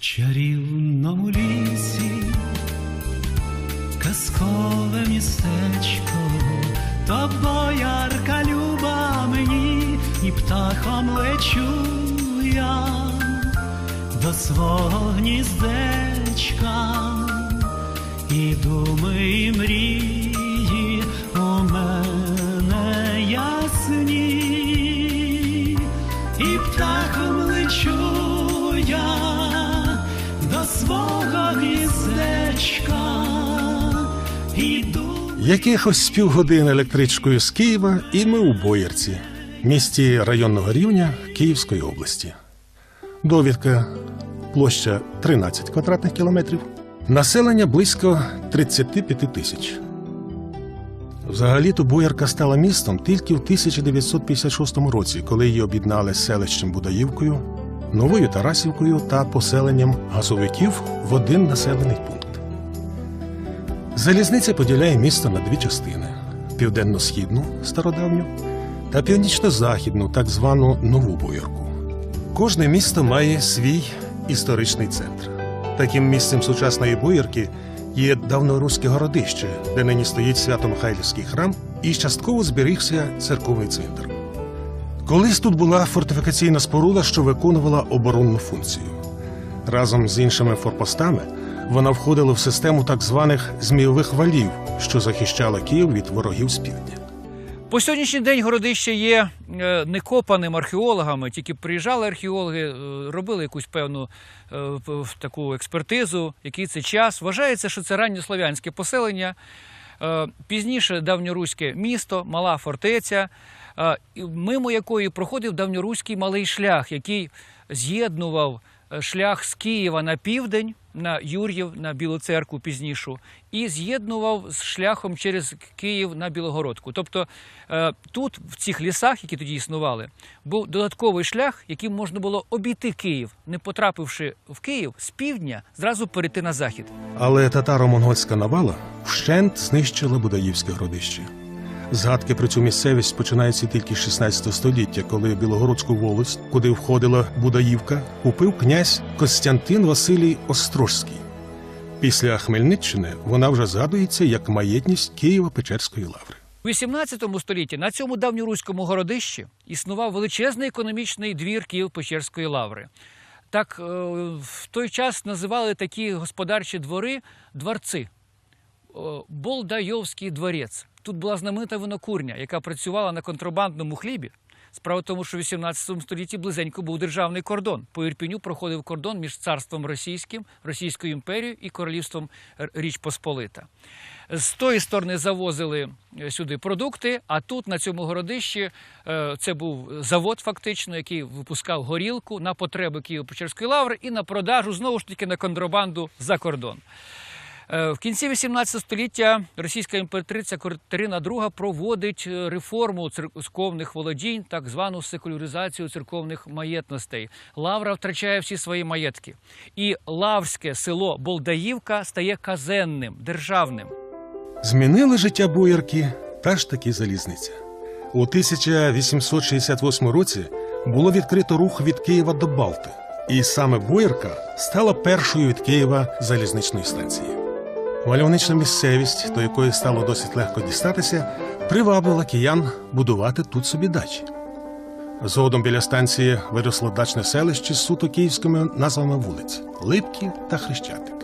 чарівному лісі, казкове містечко, то боярка люба мені, і птахом лечу я. До свого гніздечка, Якихось півгодини електричкою з Києва, і ми у Боярці, місті районного рівня Київської області. Довідка площа 13 квадратних кілометрів, населення близько 35 тисяч. Взагалі-то Боярка стала містом тільки в 1956 році, коли її об'єднали селищем Будаївкою, Новою Тарасівкою та поселенням газовиків в один населений пункт. Залізниця поділяє місто на дві частини: південно-східну стародавню та північно-західну, так звану нову боярку. Кожне місто має свій історичний центр. Таким місцем сучасної боярки є давноруське городище, де нині стоїть Свято-Михайлівський храм, і частково зберігся церковний центр. Колись тут була фортифікаційна споруда, що виконувала оборонну функцію. Разом з іншими форпостами вона входила в систему так званих змійових валів, що захищала Київ від ворогів з півдня. По сьогоднішній день городище є е, некопаним археологами. Тільки приїжджали археологи, е, робили якусь певну е, таку експертизу, який це час. Вважається, що це ранньослов'янське поселення. Пізніше давньоруське місто, мала фортеця, мимо якої проходив давньоруський малий шлях, який з'єднував шлях з Києва на південь, на Юр'їв, на Білу церкву пізнішу, і з'єднував з шляхом через Київ на Білогородку. Тобто е, тут, в цих лісах, які тоді існували, був додатковий шлях, яким можна було обійти Київ, не потрапивши в Київ з півдня, зразу перейти на захід. Але татаро-монгольська навала вщент знищила Будаївське городище. Згадки про цю місцевість починаються тільки з 16 століття, коли Білогородську волость, куди входила Будаївка, купив князь Костянтин Василій Острожський. Після Хмельниччини вона вже згадується як маєтність Києво-Печерської лаври. У 18 столітті на цьому давньоруському городищі існував величезний економічний двір Київ-Печерської лаври. Так е, в той час називали такі господарчі двори дворці. Болдайовський дворець. Тут була знаменита винокурня, яка працювала на контрабандному хлібі. Справа в тому, що в 18 столітті близенько був державний кордон. По Ірпіню проходив кордон між царством російським, Російською імперією і королівством Річ Посполита. З тої сторони завозили е, сюди продукти, а тут, на цьому городищі, е, це був завод, фактично, який випускав горілку на потреби Києво-Печерської лаври і на продажу знову ж таки на контрабанду за кордон. Е, В кінці 18 століття російська імператриця Катерина II проводить е, реформу церковних володінь, так звану секуляризацію церковних маєтностей. Лавра втрачає всі свої маєтки. І лаврське село Болдаївка стає казенним, державним. Змінили життя боярки та ж таки залізниця. У 1868 році було відкрито рух від Києва до Балти, і саме боярка стала першою від Києва залізничної станції. Мальовнична місцевість, до якої стало досить легко дістатися, привабила киян будувати тут собі дачі. Згодом біля станції виросло дачне селище з суто київськими назвами вулиць Липків та Хрещатик.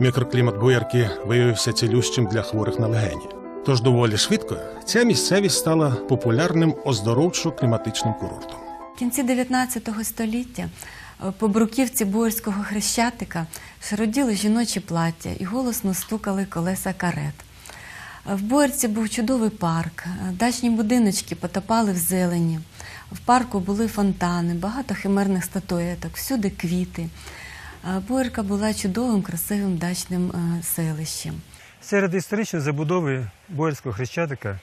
Мікроклімат боярки виявився цілющим для хворих на легені. Тож доволі швидко ця місцевість стала популярним оздоровчо-кліматичним курортом. В кінці 19 століття по бруківці Боярського хрещатика шароділи жіночі плаття і голосно стукали колеса карет. Е, В Боярці був чудовий парк, е, дачні будиночки потопали в зелені. В парку були фонтани, багато химерних статуеток, всюди квіти. Е, Боярка була чудовим, красивим дачним е, селищем. Серед історичної забудови Боярського хрещатика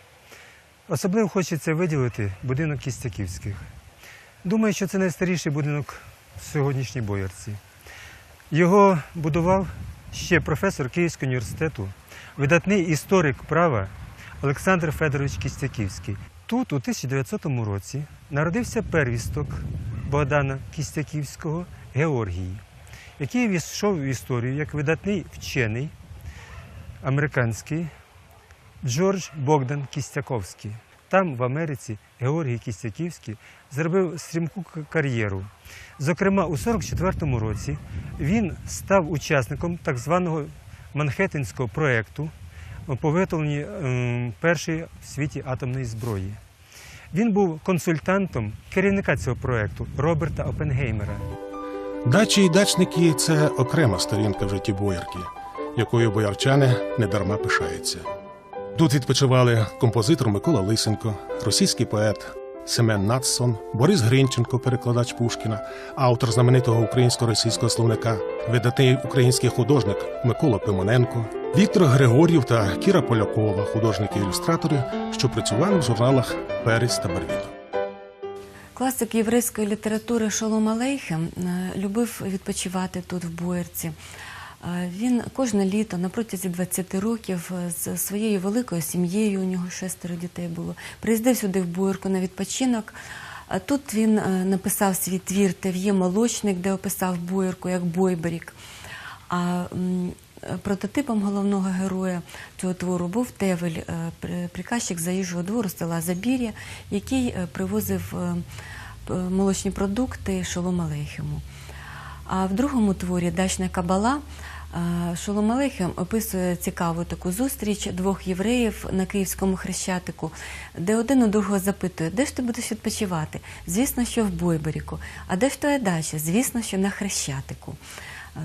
особливо хочеться виділити будинок Кістяківських. Думаю, що це найстаріший будинок сьогоднішній Боярці. Його будував ще професор Київського університету, видатний історик права Олександр Федорович Кістяківський. Тут, у 1900 році, народився первісток Богдана Кістяківського Георгій. який війшов в історію як видатний вчений американський Джордж Богдан Кістяковський. Там, в Америці, Георгій Кістяківський зробив стрімку кар'єру. Зокрема, у 44-му році він став учасником так званого Манхеттенського проєкту по виготовленні ем, першої в світі атомної зброї. Він був консультантом керівника цього проєкту Роберта Опенгеймера. Дачі і дачники це окрема сторінка в житті боярки, якою боярчани недарма пишаються. Тут відпочивали композитор Микола Лисенко, російський поет Семен Нацсон, Борис Гринченко, перекладач Пушкіна, автор знаменитого українсько-російського словника, видатний український художник Микола Пимоненко, Віктор Григорів та Кіра Полякова, художники-ілюстратори, що працювали в журналах Перець та Барвінок. Класик єврейської літератури Шолом Алейхем е, любив відпочивати тут в Боярці. Він кожне літо на протязі 20 років е, з своєю великою сім'єю, у нього шестеро дітей було, приїздив сюди в Боярку на відпочинок. Тут він е, написав свій твір Тев'є Молочник, де описав Боярку як Бойберік. А е, прототипом головного героя цього твору був Тевель, при- приказчик заїжджого двору села Забір'я, який привозив молочні продукти Шолом Алейхему. А в другому творі Дачна Кабала е, описує цікаву таку зустріч двох євреїв на Київському хрещатику, де один у другого запитує, де ж ти будеш відпочивати? Звісно, що в Бойберіку. А де ж твоя дача? Звісно, що на хрещатику.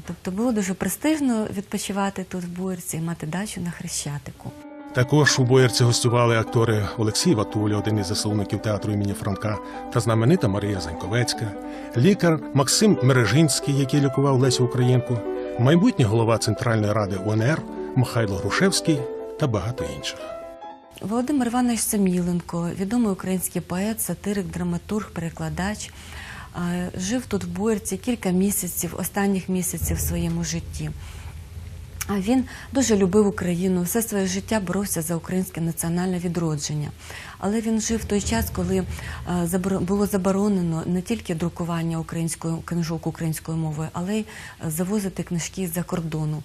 Тобто було дуже престижно відпочивати тут в Боярці і мати дачу на хрещатику. Також у боярці гостювали актори Олексій Ватуля, один із засновників театру імені Франка, та знаменита Марія Заньковецька, лікар Максим Мережинський, який лікував Лесю Українку, майбутній голова Центральної ради УНР Михайло Грушевський та багато інших. Володимир Іванович Саміленко, відомий український поет, сатирик, драматург, перекладач, е, жив тут в Боярці кілька місяців, останніх місяців в своєму житті. А він дуже любив Україну, все своє життя боровся за українське національне відродження. Але він жив в той час, коли е, було заборонено не тільки друкування української книжок українською мовою, але й е, завозити книжки з-за кордону.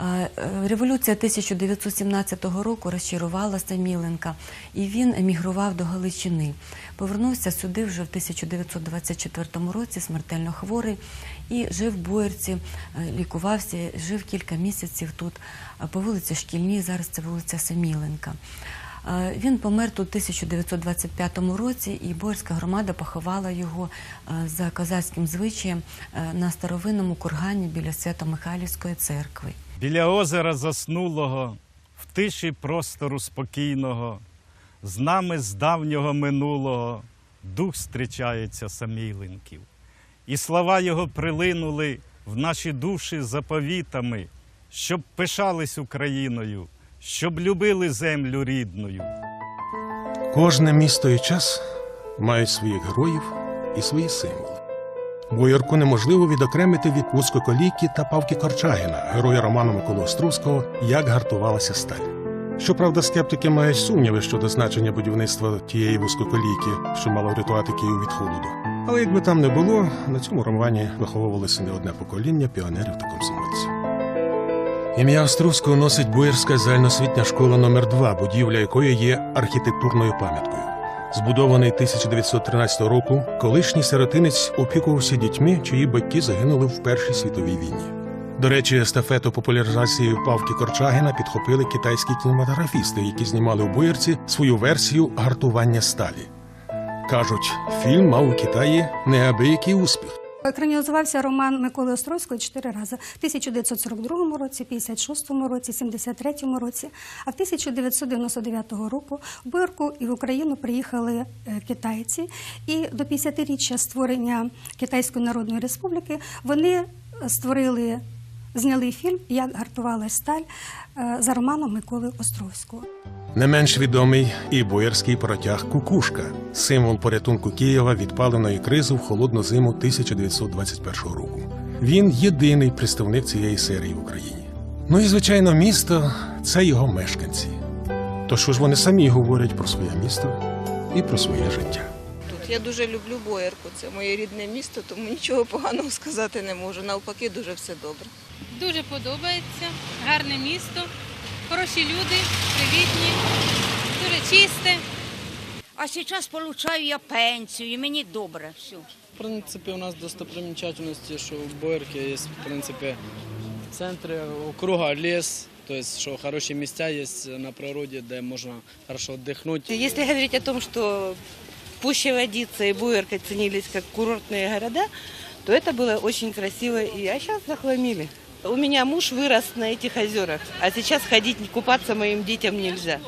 Е, Революція 1917 року розчарувала Саміленка, і він емігрував до Галичини. Повернувся сюди вже в 1924 році, смертельно хворий, і жив в Боярці, е, лікувався, жив кілька місяців тут е, по вулиці Шкільній, зараз це вулиця Саміленка. Е, Він помер тут у 1925 році, і Боярська громада поховала його за козацьким звичаєм на старовинному кургані біля Свято-Михайлівської церкви. Біля озера заснулого, в тиші простору спокійного, з нами з давнього минулого дух зустрічається самійленків. І слова його прилинули в наші душі заповітами, щоб пишались Україною, щоб любили землю рідною. Кожне місто і час мають своїх героїв і свої символи. Боярку неможливо відокремити від вузькоколійки та Павки Корчагіна, героя роману Миколи Острузького Як гартувалася сталь. Щоправда, скептики мають сумніви щодо значення будівництва тієї вузькоколійки, що мало врятувати Київ від холоду. Але якби там не було, на цьому романі виховувалося не одне покоління піонерів та комсомольців. Ім'я Острузького носить Боярська загальноосвітня школа номер 2 будівля якої є архітектурною пам'яткою. Збудований 1913 року, колишній сиротинець опікувався дітьми, чиї батьки загинули в Першій світовій війні. До речі, естафету популяризації Павки Корчагіна підхопили китайські кінематографісти, які знімали в Боярці свою версію гартування сталі. Кажуть, фільм мав у Китаї неабиякий успіх. Екранізувався роман Миколи Острозького чотири рази в 1942 році, 56 році, 73 році. А в 1999 року в Боярку і в Україну приїхали е, китайці. І до 50-річчя створення Китайської Народної Республіки вони створили, зняли фільм Як гартувалась сталь е, за романом Миколи Островського. Не менш відомий і боярський протяг Кукушка, символ порятунку Києва від паливної кризи в холодну зиму 1921 року. Він єдиний представник цієї серії в Україні. Ну і звичайно, місто це його мешканці. То що ж вони самі говорять про своє місто і про своє життя. Тут Я дуже люблю Боярку. Це моє рідне місто, тому нічого поганого сказати не можу. Навпаки, дуже все добре. Дуже подобається, гарне місто, хороші люди, привітні, дуже чисте. А сейчас получаю я пенсію, і мені добре. Все. В принципі, у нас достопримечательності, що в Боярке є, в принципі, центри округа, ліс, тобто, що хороші місця є на природі, де можна хорошо віддихнути. Если говорить о том, что Пуща Водица и Буерка ценились как курортные города, то это было очень красиво. И, а сейчас захламили. У меня муж вырос на этих озерах, а сейчас ходить купаться моим детям нельзя.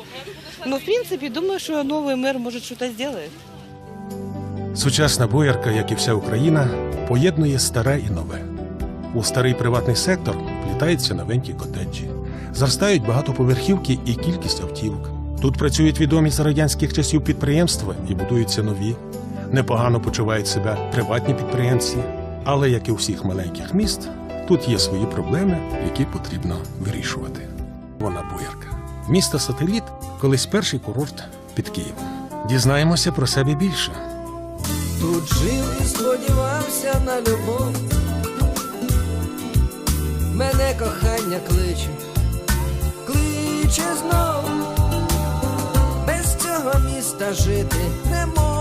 Но, в принципе, думаю, что новый мэр может что-то сделает. Сучасна боярка, як і вся Україна, поєднує старе і нове. У старий приватний сектор плітаються новенькі котеджі, зростають багатоповерхівки і кількість автівок. Тут працюють відомі з радянських часів підприємства і будуються нові. Непогано почувають себе приватні підприємці. Але, як і у всіх маленьких міст, тут є свої проблеми, які потрібно вирішувати. Вона боярка. Місто сателіт колись перший курорт під Києвом. Дізнаємося про себе більше. Тут жив і сподівався на любов. Мене кохання кличе, кличе знов. Без цього міста жити не можу.